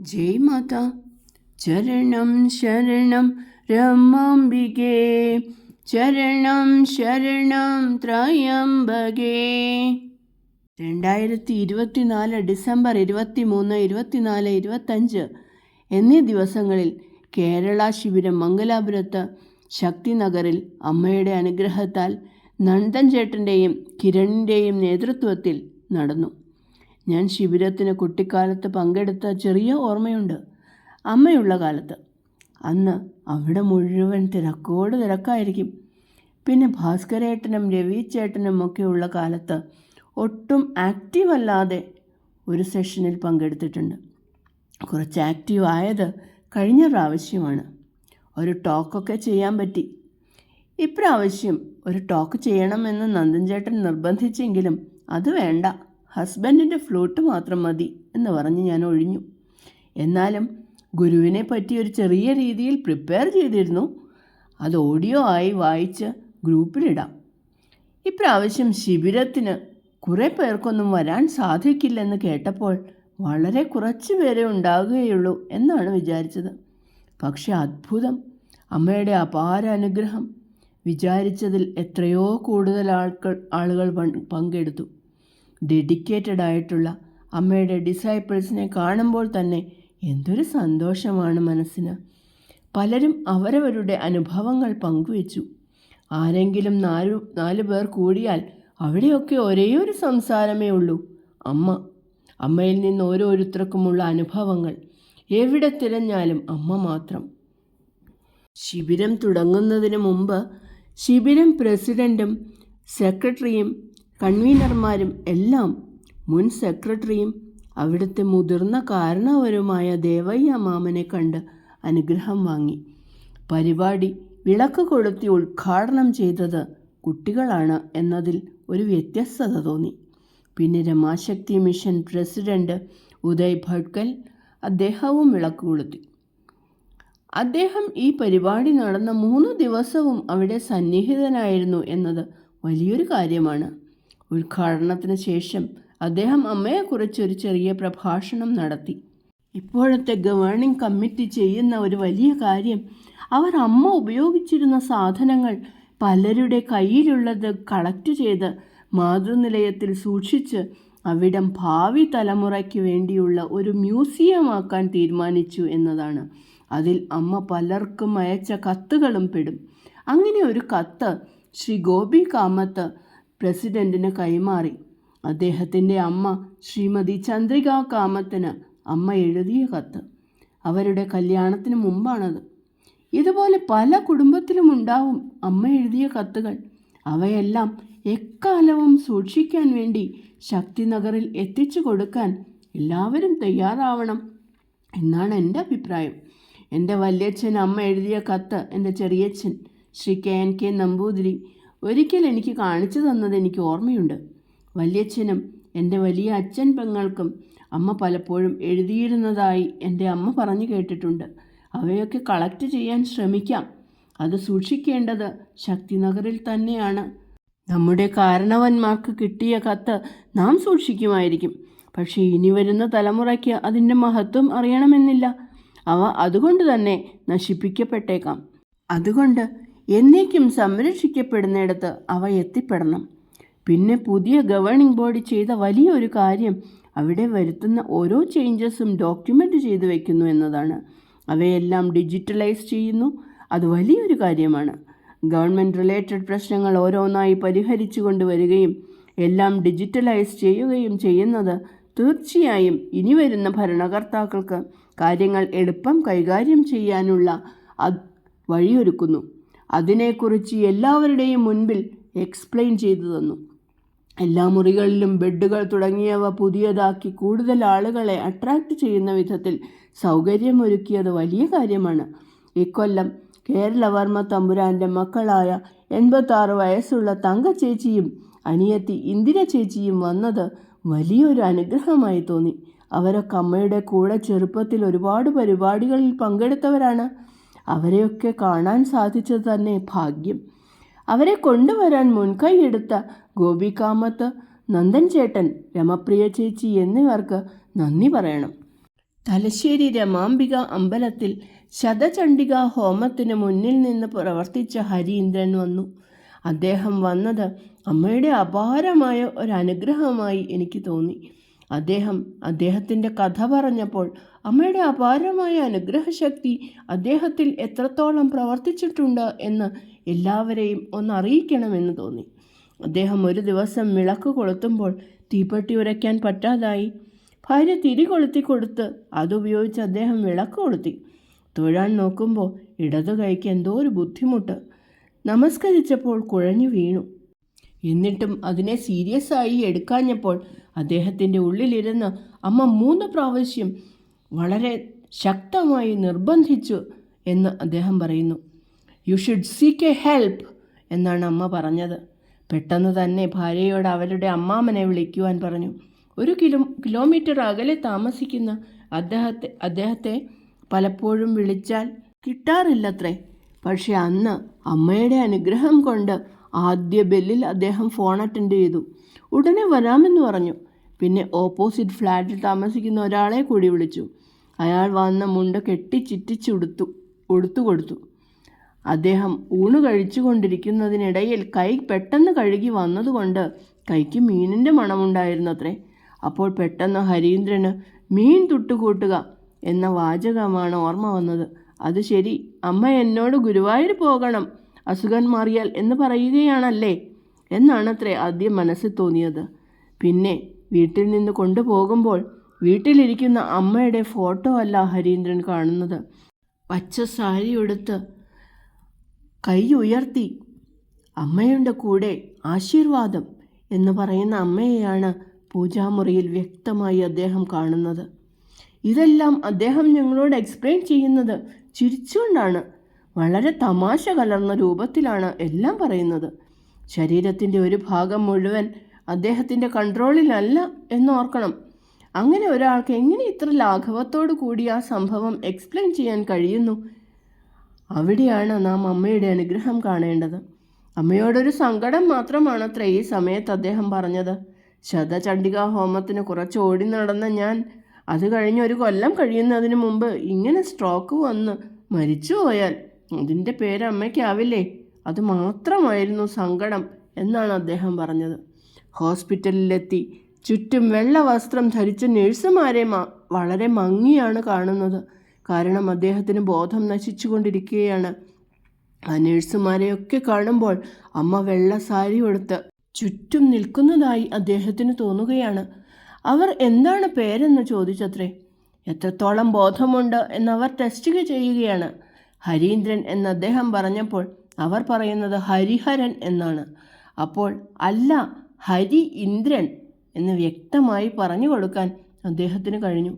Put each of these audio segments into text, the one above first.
ജയ് മാത. ചരണം ശരണം രമാംബികേ. ചരണം ശരണം ത്രയംബകേ. രണ്ടായിരത്തി ഇരുപത്തിനാല് ഡിസംബർ ഇരുപത്തി മൂന്ന് ഇരുപത്തിനാല് ഇരുപത്തഞ്ച് എന്നീ ദിവസങ്ങളിൽ കേരള ശിബിരം മംഗലാപുരത്ത് ശക്തിനഗറിൽ അമ്മയുടെ അനുഗ്രഹത്താൽ നന്ദൻ ചേട്ടന്റെയും കിരണിന്റെയും നേതൃത്വത്തിൽ നടന്നു. ഞാൻ ശിബിരത്തിന് കുട്ടിക്കാലത്ത് പങ്കെടുത്ത ചെറിയ ഓർമ്മയുണ്ട്. അമ്മയുള്ള കാലത്ത്. അന്ന് അവിടെ മുഴുവൻ തിരക്കോട് തിരക്കായിരിക്കും. പിന്നെ ഭാസ്കരേട്ടനും രവിചേട്ടനും ഒക്കെ ഉള്ള കാലത്ത് ഒട്ടും ആക്റ്റീവ് അല്ലാതെ ഒരു സെഷനിൽ പങ്കെടുത്തിട്ടുണ്ട്. കുറച്ച് ആക്റ്റീവ് ആയത് കഴിഞ്ഞ പ്രാവശ്യമാണ്. ഒരു ടോക്കൊക്കെ ചെയ്യാൻ പറ്റി. ഇപ്രാവശ്യം ഒരു ടോക്ക് ചെയ്യണമെന്ന് നന്ദൻ ചേട്ടൻ നിർബന്ധിച്ചെങ്കിലും അത് വേണ്ട. ഹസ്ബൻഡിന്റെ ഫ്ലൂട്ട് മാത്രം മതി എന്ന് പറഞ്ഞ് ഞാൻ ഒഴിഞ്ഞു. എന്നാലും ഗുരുവിനെ പറ്റി ഒരു ചെറിയ രീതിയിൽ പ്രിപ്പയർ ചെയ്തിരുന്നു. അത് ഓഡിയോ ആയി വായിച്ച് ഗ്രൂപ്പിലിടാം. ഇപ്രാവശ്യം ശിബിരത്തിന് കുറേ പേർക്കൊന്നും വരാൻ സാധിക്കില്ലെന്ന് കേട്ടപ്പോൾ വളരെ കുറച്ച് പേരെ ഉണ്ടാകുകയുള്ളൂ എന്നാണ് വിചാരിച്ചത്. പക്ഷെ അത്ഭുതം അമ്മയുടെ അപാര അനുഗ്രഹം. വിചാരിച്ചതിൽ എത്രയോ കൂടുതൽ ആൾക്കൾ ആളുകൾ പങ്ക് പങ്കെടുത്തു. ഡെഡിക്കേറ്റഡ് ആയിട്ടുള്ള അമ്മയുടെ ഡിസൈപ്പിൾസിനെ കാണുമ്പോൾ തന്നെ എന്തൊരു സന്തോഷമാണ് മനസ്സിന്. പലരും അവരവരുടെ അനുഭവങ്ങൾ പങ്കുവച്ചു. ആരെങ്കിലും നാലു നാല് പേർ കൂടിയാൽ അവിടെയൊക്കെ ഒരേ ഒരു സംസാരമേ ഉള്ളൂ. അമ്മ അമ്മയിൽ നിന്ന് ഓരോരുത്തർക്കുമുള്ള അനുഭവങ്ങൾ. എവിടെ തിരഞ്ഞാലും അമ്മ മാത്രം. ശിബിരം തുടങ്ങുന്നതിന് മുമ്പ് ശിബിരം പ്രസിഡന്റും സെക്രട്ടറിയും കൺവീനർമാരും എല്ലാം മുൻ സെക്രട്ടറിയും അവിടുത്തെ മുതിർന്ന കാരണവരുമായ ദേവയ്യ മാമനെ കണ്ട് അനുഗ്രഹം വാങ്ങി. പരിപാടി വിളക്ക് കൊളുത്തി ഉദ്ഘാടനം ചെയ്തത് കുട്ടികളാണ് എന്നതിൽ ഒരു വ്യത്യസ്തത തോന്നി. പിന്നെ രമാശക്തി മിഷൻ പ്രസിഡന്റ് ഉദയ് ഭട്കൽ അദ്ദേഹവും വിളക്ക് കൊളുത്തി. അദ്ദേഹം ഈ പരിപാടി നടന്ന മൂന്ന് ദിവസവും അവിടെ സന്നിഹിതനായിരുന്നു എന്നത് വലിയൊരു കാര്യമാണ്. ഉദ്ഘാടനത്തിന് ശേഷം അദ്ദേഹം അമ്മയെക്കുറിച്ച് ഒരു ചെറിയ പ്രഭാഷണം നടത്തി. ഇപ്പോഴത്തെ ഗവേണിംഗ് കമ്മിറ്റി ചെയ്യുന്ന ഒരു വലിയ കാര്യം അവർ അമ്മ ഉപയോഗിച്ചിരുന്ന സാധനങ്ങൾ പലരുടെ കയ്യിലുള്ളത് കളക്ട് ചെയ്ത് മാതൃനിലയത്തിൽ സൂക്ഷിച്ച് അവിടം ഭാവി തലമുറയ്ക്ക് വേണ്ടിയുള്ള ഒരു മ്യൂസിയമാക്കാൻ തീരുമാനിച്ചു എന്നതാണ്. അതിൽ അമ്മ പലർക്കും അയച്ച കത്തുകളും പെടും. അങ്ങനെ ഒരു കത്ത് ശ്രീ ഗോപി കാമത്ത് പ്രസിഡന്റിന് കൈമാറി. അദ്ദേഹത്തിന്റെ അമ്മ ശ്രീമതി ചന്ദ്രികാ കാമത്തിന് അമ്മ എഴുതിയ കത്ത്. അവരുടെ കല്യാണത്തിന് മുമ്പാണത്. ഇതുപോലെ പല കുടുംബത്തിലും ഉണ്ടാവും അമ്മ എഴുതിയ കത്തുകൾ. അവയെല്ലാം എക്കാലവും സൂക്ഷിക്കാൻ വേണ്ടി ശക്തി നഗറിൽ എത്തിച്ചു കൊടുക്കാൻ എല്ലാവരും തയ്യാറാവണം എന്നാണ് എന്റെ അഭിപ്രായം. എന്റെ വല്യച്ഛൻ അമ്മ എഴുതിയ കത്ത് എന്റെ ചെറിയച്ഛൻ Shri K N K Namboothiri ഒരിക്കൽ എനിക്ക് കാണിച്ചു തന്നത് എനിക്ക് ഓർമ്മയുണ്ട്. വല്യച്ഛനും എന്റെ വലിയ അച്ഛൻ പെങ്ങൾക്കും അമ്മ പലപ്പോഴും എഴുതിയിരുന്നതായി എന്റെ അമ്മ പറഞ്ഞു കേട്ടിട്ടുണ്ട്. അവയൊക്കെ കളക്ട് ചെയ്യാൻ ശ്രമിക്കാം. അത് സൂക്ഷിക്കേണ്ടത് ശക്തിനഗറിൽ തന്നെയാണ്. നമ്മുടെ കാരണവന്മാർക്ക് കിട്ടിയ കത്ത് നാം സൂക്ഷിക്കുമായിരിക്കും. പക്ഷേ ഇനി വരുന്ന തലമുറയ്ക്ക് അതിന്റെ മഹത്വം അറിയണമെന്നില്ല. അവ അതുകൊണ്ട് തന്നെ നശിപ്പിക്കപ്പെട്ടേക്കാം. അതുകൊണ്ട് എന്നേക്കും സംരക്ഷിക്കപ്പെടുന്നിടത്ത് അവ എത്തിപ്പെടണം. പിന്നെ പുതിയ ഗവേണിംഗ് ബോഡി ചെയ്ത വലിയൊരു കാര്യം അവിടെ വരുത്തുന്ന ഓരോ ചേഞ്ചസും ഡോക്യുമെന്റ് ചെയ്തു വയ്ക്കുന്നു എന്നതാണ്. അവയെല്ലാം ഡിജിറ്റലൈസ് ചെയ്യുന്നു. അത് വലിയൊരു കാര്യമാണ്. ഗവൺമെന്റ് റിലേറ്റഡ് പ്രശ്നങ്ങൾ ഓരോന്നായി പരിഹരിച്ചു കൊണ്ടുവരികയും എല്ലാം ഡിജിറ്റലൈസ് ചെയ്യുകയും ചെയ്യുന്നത് തീർച്ചയായും ഇനി വരുന്ന ഭരണകർത്താക്കൾക്ക് കാര്യങ്ങൾ എളുപ്പം കൈകാര്യം ചെയ്യാനുള്ള വഴിയൊരുക്കുന്നു. അതിനെക്കുറിച്ച് എല്ലാവരുടെയും മുൻപിൽ എക്സ്പ്ലെയിൻ ചെയ്തു തന്നു. എല്ലാ മുറികളിലും ബെഡുകൾ തുടങ്ങിയവ പുതിയതാക്കി കൂടുതൽ ആളുകളെ അട്രാക്റ്റ് ചെയ്യുന്ന വിധത്തിൽ സൗകര്യമൊരുക്കിയത് വലിയ കാര്യമാണ്. ഇക്കൊല്ലം കേരളവർമ്മ തമ്പുരാന്റെ മക്കളായ എൺപത്താറ് വയസ്സുള്ള തങ്ക ചേച്ചിയും അനിയത്തി ഇന്ദിര ചേച്ചിയും വന്നത് വലിയൊരു അനുഗ്രഹമായി തോന്നി. അവരൊക്കെ അമ്മയുടെ കൂടെ ചെറുപ്പത്തിൽ ഒരുപാട് പരിപാടികളിൽ പങ്കെടുത്തവരാണ്. അവരെയൊക്കെ കാണാൻ സാധിച്ചത് തന്നെ ഭാഗ്യം. അവരെ കൊണ്ടുവരാൻ മുൻകൈയെടുത്ത ഗോപികാമത്ത് നന്ദൻ ചേട്ടൻ രമപ്രിയ ചേച്ചി എന്നിവർക്ക് നന്ദി പറയണം. തലശ്ശേരി രമാംബിക അമ്പലത്തിൽ ശതചണ്ഡിക ഹോമത്തിന് മുന്നിൽ നിന്ന് പ്രവർത്തിച്ച ഹരീന്ദ്രൻ വന്നു. അദ്ദേഹം വന്നത് അമ്മയുടെ അപാരമായ ഒരു അനുഗ്രഹമായി എനിക്ക് തോന്നി. അദ്ദേഹം അദ്ദേഹത്തിന്റെ കഥ പറഞ്ഞപ്പോൾ അമ്മയുടെ അപാരമായ അനുഗ്രഹശക്തി അദ്ദേഹത്തിൽ എത്രത്തോളം പ്രവർത്തിച്ചിട്ടുണ്ട് എന്ന് എല്ലാവരെയും ഒന്ന് അറിയിക്കണമെന്ന് തോന്നി. അദ്ദേഹം ഒരു ദിവസം വിളക്ക് കൊളുത്തുമ്പോൾ തീപ്പെട്ടി ഉരയ്ക്കാൻ പറ്റാതായി. ഭാര്യ തിരി കൊളുത്തി കൊടുത്ത് അതുപയോഗിച്ച് അദ്ദേഹം വിളക്ക് കൊളുത്തി. തൊഴാൻ നോക്കുമ്പോൾ ഇടതു കൈക്ക് എന്തോ ഒരു ബുദ്ധിമുട്ട്. നമസ്കരിച്ചപ്പോൾ കുഴഞ്ഞു വീണു. എന്നിട്ടും അതിനെ സീരിയസ് ആയി എടുക്കാഞ്ഞപ്പോൾ അദ്ദേഹത്തിന്റെ ഉള്ളിലിരുന്ന് അമ്മ മൂന്ന് പ്രാവശ്യം വളരെ ശക്തമായി നിർബന്ധിച്ചു എന്ന് അദ്ദേഹം പറയുന്നു. You should seek a help എന്നാണ് അമ്മ പറഞ്ഞത്. പെട്ടെന്ന് തന്നെ ഭാര്യയോട് അവരുടെ അമ്മാമനെ വിളിക്കുവാൻ പറഞ്ഞു. ഒരു കിലോ കിലോമീറ്റർ അകലെ താമസിക്കുന്ന അദ്ദേഹത്തെ അദ്ദേഹത്തെ പലപ്പോഴും വിളിച്ചാൽ കിട്ടാറില്ലത്രേ. പക്ഷെ അന്ന് അമ്മയുടെ അനുഗ്രഹം കൊണ്ട് ആദ്യ ബെല്ലിൽ അദ്ദേഹം ഫോൺ അറ്റൻഡ് ചെയ്തു. ഉടനെ വരാമെന്ന് പറഞ്ഞു. പിന്നെ ഓപ്പോസിറ്റ് ഫ്ലാറ്റിൽ താമസിക്കുന്ന ഒരാളെ കൂടി വിളിച്ചു. അയാൾ വന്ന മുണ്ട കെട്ടി ചിറ്റിച്ചുടുത്തു ഉടുത്തു കൊടുത്തു. അദ്ദേഹം ഊണ് കഴിച്ചുകൊണ്ടിരിക്കുന്നതിനിടയിൽ കൈ പെട്ടെന്ന് കഴുകി വന്നതുകൊണ്ട് കൈക്ക് മീനിന്റെ മണമുണ്ടായിരുന്നു അത്രേ അപ്പോൾ പെട്ടെന്ന് ഹരീന്ദ്രന് മീൻ തുട്ടുകൂട്ടുക എന്ന വാചകമാണ് ഓർമ്മ വന്നത്. അത് ശരി അമ്മ എന്നോട് ഗുരുവായൂർ പോകണം അസുഖം മാറിയാൽ എന്ന് പറയുകയാണല്ലേ? എന്നാണത്രേ ആദ്യം മനസ്സിൽ തോന്നിയത്. പിന്നെ വീട്ടിൽ നിന്ന് കൊണ്ടുപോകുമ്പോൾ വീട്ടിലിരിക്കുന്ന അമ്മയുടെ ഫോട്ടോ അല്ല ഹരീന്ദ്രൻ കാണുന്നത്. പച്ച സാരി ഉടുത്ത് കൈ ഉയർത്തി അമ്മയുടെ കൂടെ ആശീർവാദം എന്ന് പറയുന്ന അമ്മയെയാണ് പൂജാമുറിയിൽ വ്യക്തമായി അദ്ദേഹം കാണുന്നത്. ഇതെല്ലാം അദ്ദേഹം ഞങ്ങളോട് എക്സ്പ്ലെയിൻ ചെയ്യുന്നത് ചിരിച്ചുകൊണ്ടാണ്. വളരെ തമാശ കലർന്ന രൂപത്തിലാണ് എല്ലാം പറയുന്നത്. ശരീരത്തിന്റെ ഒരു ഭാഗം മുഴുവൻ അദ്ദേഹത്തിന്റെ കൺട്രോളിലല്ല എന്നോർക്കണം. അങ്ങനെ ഒരാൾക്ക് എങ്ങനെ ഇത്ര ലാഘവത്തോടു കൂടി ആ സംഭവം എക്സ്പ്ലെയിൻ ചെയ്യാൻ കഴിയുന്നു? അവിടെയാണ് നാം അമ്മയുടെ അനുഗ്രഹം കാണേണ്ടത്. അമ്മയോടൊരു സങ്കടം മാത്രമാണത്രേ ഈ സമയത്ത് അദ്ദേഹം പറഞ്ഞത്. ശതചണ്ഡികാ ഹോമത്തിന് കുറച്ച് ഓടി നടന്ന ഞാൻ അത് കഴിഞ്ഞ് ഒരു കൊല്ലം കഴിയുന്നതിന് മുമ്പ് ഇങ്ങനെ സ്ട്രോക്ക് വന്ന് മരിച്ചു പോയാൽ അതിന്റെ പേര് അമ്മയ്ക്കാവില്ലേ? അത് മാത്രമായിരുന്നു സങ്കടം എന്നാണ് അദ്ദേഹം പറഞ്ഞത്. ഹോസ്പിറ്റലിലെത്തി. ചുറ്റും വെള്ള വസ്ത്രം ധരിച്ച നഴ്സുമാരെ വളരെ മങ്ങിയാണ് കാണുന്നത്. കാരണം അദ്ദേഹത്തിന് ബോധം നശിച്ചുകൊണ്ടിരിക്കുകയാണ്. ആ നഴ്സുമാരെയൊക്കെ കാണുമ്പോൾ അമ്മ വെള്ള സാരി ഉടുത്ത് ചുറ്റും നിൽക്കുന്നതായി അദ്ദേഹത്തിന് തോന്നുകയാണ്. അവർ എന്താണ് പേരെന്ന് ചോദിച്ചത്രേ? എത്രത്തോളം ബോധമുണ്ട് എന്നവർ ടെസ്റ്റ് ചെയ്യുകയാണ്. ഹരീന്ദ്രൻ എന്ന് അദ്ദേഹം പറഞ്ഞപ്പോൾ അവർ പറയുന്നത് ഹരിഹരൻ എന്നാണ്. അപ്പോൾ അല്ല ഹരി ഇന്ദ്രൻ എന്ന് വ്യക്തമായി പറഞ്ഞു കൊടുക്കാൻ അദ്ദേഹത്തിന് കഴിഞ്ഞു.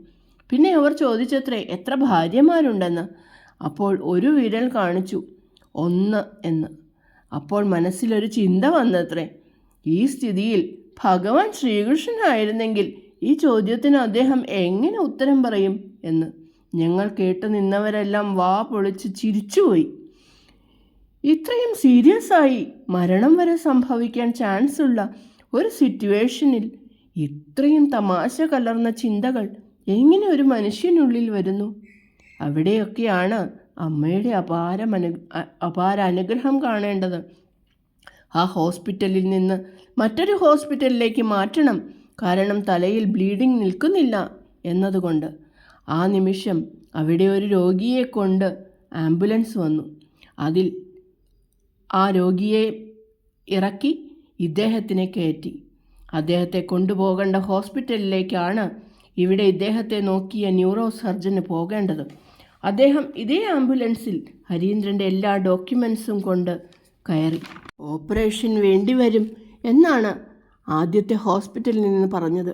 പിന്നെ അവർ ചോദിച്ചത്രേ എത്ര ഭാര്യമാരുണ്ടെന്ന്? അപ്പോൾ ഒരു വിരൽ കാണിച്ചു ഒന്ന് എന്ന്. അപ്പോൾ മനസ്സിലൊരു ചിന്ത വന്നത്രേ ഈ സ്ഥിതിയിൽ ഭഗവാൻ ശ്രീകൃഷ്ണനായിരുന്നെങ്കിൽ ഈ ചോദ്യത്തിന് അദ്ദേഹം എങ്ങനെ ഉത്തരം പറയും എന്ന്. ഞങ്ങൾ കേട്ടു നിന്നവരെല്ലാം വാ പൊളിച്ച് ചിരിച്ചുപോയി. ഇത്രയും സീരിയസ് ആയി മരണം വരെ സംഭവിക്കാൻ ചാൻസ് ഉള്ള ഒരു സിറ്റുവേഷനിൽ ഇത്രയും തമാശ കലർന്ന ചിന്തകൾ എങ്ങനെ ഒരു മനുഷ്യനുള്ളിൽ വരുന്നു? അവിടെയൊക്കെയാണ് അമ്മയുടെ അപാരമനു അപാര അനുഗ്രഹം കാണേണ്ടത്. ആ ഹോസ്പിറ്റലിൽ നിന്ന് മറ്റൊരു ഹോസ്പിറ്റലിലേക്ക് മാറ്റണം. കാരണം തലയിൽ ബ്ലീഡിംഗ് നിൽക്കുന്നില്ല എന്നതുകൊണ്ട്. ആ നിമിഷം അവിടെ ഒരു രോഗിയെ കൊണ്ട് ആംബുലൻസ് വന്നു. അതിൽ ആ രോഗിയെ ഇറക്കി ഇദ്ദേഹത്തിനെ കയറ്റി. അദ്ദേഹത്തെ കൊണ്ടുപോകേണ്ട ഹോസ്പിറ്റലിലേക്കാണ് ഇവിടെ ഇദ്ദേഹത്തെ നോക്കിയ ന്യൂറോ സർജന് പോകേണ്ടത്. അദ്ദേഹം ഇതേ ആംബുലൻസിൽ ഹരീന്ദ്രന്റെ എല്ലാ ഡോക്യുമെൻസും കൊണ്ട് കയറി. ഓപ്പറേഷൻ വേണ്ടിവരും എന്നാണ് ആദ്യത്തെ ഹോസ്പിറ്റലിൽ നിന്ന് പറഞ്ഞത്.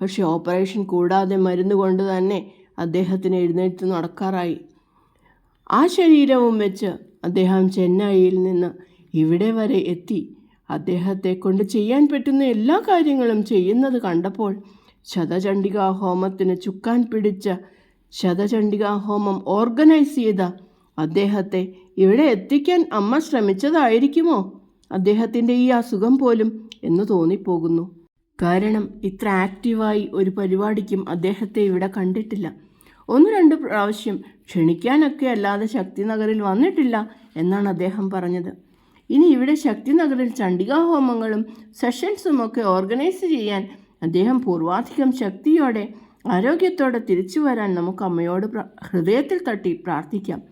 പക്ഷേ ഓപ്പറേഷൻ കൂടാതെ മരുന്ന് കൊണ്ട് തന്നെ അദ്ദേഹത്തിന് എഴുന്നേറ്റ് നടക്കാറായി. ആ ശരീരവും വെച്ച് അദ്ദേഹം ചെന്നൈയിൽ നിന്ന് ഇവിടെ വരെ എത്തി. അദ്ദേഹത്തെ കൊണ്ട് ചെയ്യാൻ പറ്റുന്ന എല്ലാ കാര്യങ്ങളും ചെയ്യുന്നത് കണ്ടപ്പോൾ ശതചണ്ഡികാ ഹോമത്തിന് ചുക്കാൻ പിടിച്ച ശതചണ്ഡികാ ഹോമം ഓർഗനൈസ് ചെയ്ത അദ്ദേഹത്തെ ഇവിടെ എത്തിക്കാൻ അമ്മ ശ്രമിച്ചതായിരിക്കുമോ? അദ്ദേഹത്തിന്റെ ഈ അസുഖം പോലും എന്ന് തോന്നിപ്പോകുന്നു. കാരണം ഇത്ര ആക്റ്റീവായി ഒരു പരിപാടിക്കും അദ്ദേഹത്തെ ഇവിടെ കണ്ടിട്ടില്ല. ഒന്ന് രണ്ട് പ്രാവശ്യം ക്ഷണിക്കാനൊക്കെ അല്ലാതെ ശക്തി നഗറിൽ വന്നിട്ടില്ല എന്നാണ് അദ്ദേഹം പറഞ്ഞത്. ഇനി ഇവിടെ ശക്തിനഗറിൽ ചണ്ഡികാ ഹോമങ്ങളും സെഷൻസും ഒക്കെ ഓർഗനൈസ് ചെയ്യാൻ അദ്ദേഹം പൂർവാധികം ശക്തിയോടെ ആരോഗ്യത്തോടെ തിരിച്ചു വരാൻ നമുക്ക് അമ്മയോട് ഹൃദയത്തിൽ തട്ടി പ്രാർത്ഥിക്കാം.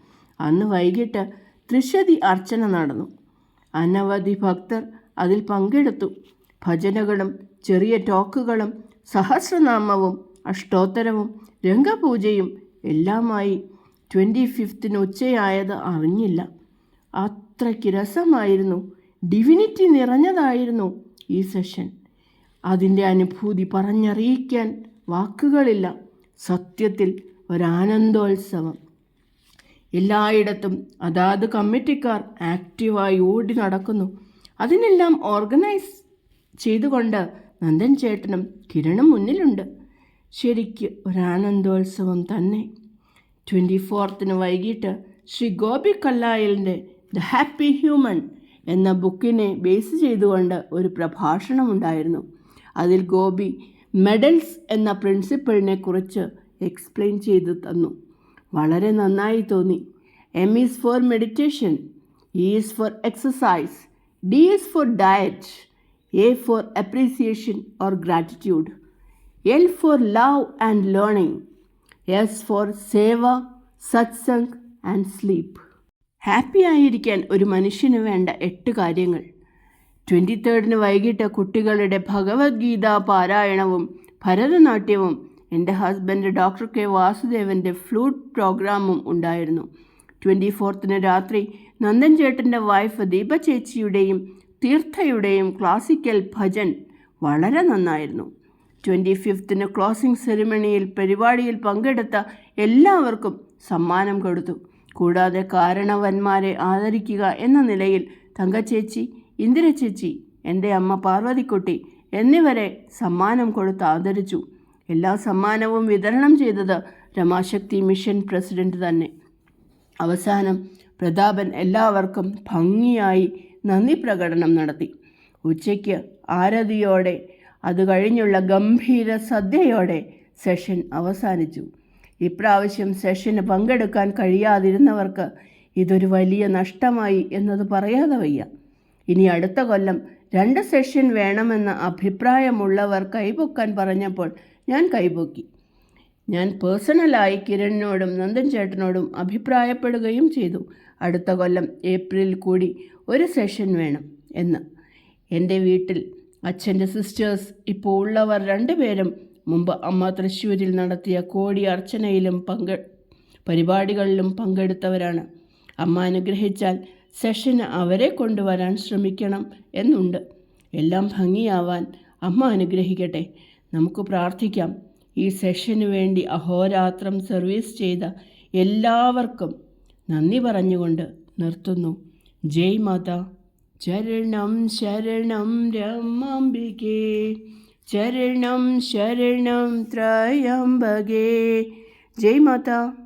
അന്ന് വൈകിട്ട് ത്രിശതി അർച്ചന നടന്നു. അനവധി ഭക്തർ അതിൽ പങ്കെടുത്തു. ഭജനകളും ചെറിയ ടോക്കുകളും സഹസ്രനാമവും അഷ്ടോത്തരവും രംഗപൂജയും എല്ലാമായി ട്വന്റി ഫിഫ്ത്തിന് ഉച്ചയായത് അറിഞ്ഞില്ല. അത്രയ്ക്ക് രസമായിരുന്നു. ഡിവിനിറ്റി നിറഞ്ഞതായിരുന്നു ഈ സെഷൻ അതിന്റെ അനുഭൂതി പറഞ്ഞറിയിക്കാൻ വാക്കുകളില്ല. സത്യത്തിൽ ഒരാനന്ദോത്സവം. എല്ലായിടത്തും അതാത് കമ്മിറ്റിക്കാർ ആക്റ്റീവായി ഓടി നടക്കുന്നു. അതിനെല്ലാം ഓർഗനൈസ് ചെയ്തുകൊണ്ട് നന്ദൻ ചേട്ടനും കിരണും മുന്നിലുണ്ട്. ശരിക്ക് ഒരാനന്ദോത്സവം തന്നെ. ട്വന്റി ഫോർത്തിന് വൈകിട്ട് ശ്രീ ഗോപി കല്ലായലിന്റെ ദ ഹാപ്പി ഹ്യൂമൻ എന്ന ബുക്കിനെ ബേസ് ചെയ്തുകൊണ്ട് ഒരു പ്രഭാഷണമുണ്ടായിരുന്നു. അതിൽ ഗോപി മെഡൽസ് എന്ന പ്രിൻസിപ്പിളിനെ കുറിച്ച് എക്സ്പ്ലെയിൻ ചെയ്തു തന്നു. വളരെ നന്നായി തോന്നി. M is for meditation E is for exercise D is for diet A for appreciation or gratitude L for love and learning S for seva satsang and sleep happy ആയിരിക്കാൻ ഒരു മനുഷ്യന് വേണ്ട എട്ട് കാര്യങ്ങൾ. ട്വന്റി തേർഡിന് വൈകിട്ട് കുട്ടികളുടെ ഭഗവത്ഗീത പാരായണവും ഭരതനാട്യവും എന്റെ ഹസ്ബൻഡ് ഡോക്ടർ കെ വാസുദേവന്റെ ഫ്ലൂട്ട് പ്രോഗ്രാമും ഉണ്ടായിരുന്നു. ട്വന്റി ഫോർത്തിന് രാത്രി നന്ദൻ ചേട്ടന്റെ വൈഫ് ദീപ ചേച്ചിയുടെയും തീർത്ഥയുടെയും ക്ലാസിക്കൽ ഭജൻ വളരെ നന്നായിരുന്നു. ട്വന്റി ഫിഫ്ത്തിന് ക്ലോസിംഗ് സെറിമണിയിൽ പരിപാടിയിൽ പങ്കെടുത്ത എല്ലാവർക്കും സമ്മാനം കൊടുത്തു. കൂടാതെ കാരണവന്മാരെ ആദരിക്കുക എന്ന നിലയിൽ തങ്കച്ചേച്ചി ഇന്ദിരച്ചേച്ചി എന്റെ അമ്മ പാർവതിക്കുട്ടി എന്നിവരെ സമ്മാനം കൊടുത്ത് ആദരിച്ചു. എല്ലാ സമ്മാനവും വിതരണം ചെയ്തത് രമാശക്തി മിഷൻ പ്രസിഡന്റ് തന്നെ. അവസാനം പ്രതാപൻ എല്ലാവർക്കും ഭംഗിയായി നന്ദി പ്രകടനം നടത്തി. ഉച്ചയ്ക്ക് ആരതിയോടെ അത് കഴിഞ്ഞുള്ള ഗംഭീര സദ്യയോടെ സെഷൻ അവസാനിച്ചു. ഇപ്രാവശ്യം സെഷന് പങ്കെടുക്കാൻ കഴിയാതിരുന്നവർക്ക് ഇതൊരു വലിയ നഷ്ടമായി എന്നത് പറയാതെ വയ്യ. ഇനി അടുത്ത കൊല്ലം രണ്ട് സെഷൻ വേണമെന്ന അഭിപ്രായമുള്ളവർ കൈപൊക്കാൻ പറഞ്ഞപ്പോൾ ഞാൻ കൈപൊക്കി. ഞാൻ പേഴ്സണലായി കിരണിനോടും നന്ദൻ ചേട്ടനോടും അഭിപ്രായപ്പെടുകയും ചെയ്തു. അടുത്ത കൊല്ലം ഏപ്രിൽ കൂടി ഒരു സെഷൻ വേണം എന്ന്. എന്റെ വീട്ടിൽ അച്ഛന്റെ സിസ്റ്റേഴ്സ് ഇപ്പോൾ ഉള്ളവർ രണ്ടുപേരും മുമ്പ് അമ്മ തൃശ്ശൂരിൽ നടത്തിയ കോടി അർച്ചനയിലും പങ്ക പരിപാടികളിലും പങ്കെടുത്തവരാണ്. അമ്മ അനുഗ്രഹിച്ചാൽ സെഷന് അവരെ കൊണ്ടുവരാൻ ശ്രമിക്കണം എന്നുണ്ട്. എല്ലാം ഭംഗിയാവാൻ അമ്മ അനുഗ്രഹിക്കട്ടെ. നമുക്ക് പ്രാർത്ഥിക്കാം. ഈ സെഷന് വേണ്ടി അഹോരാത്രം സർവീസ് ചെയ്ത എല്ലാവർക്കും നന്ദി പറഞ്ഞുകൊണ്ട് നിർത്തുന്നു. ജയ് മാതാ. ചരണം ശരണം രമാംബികേ. ചരണം ശരണം ത്രയംബകേ. ജയ് മാതാ.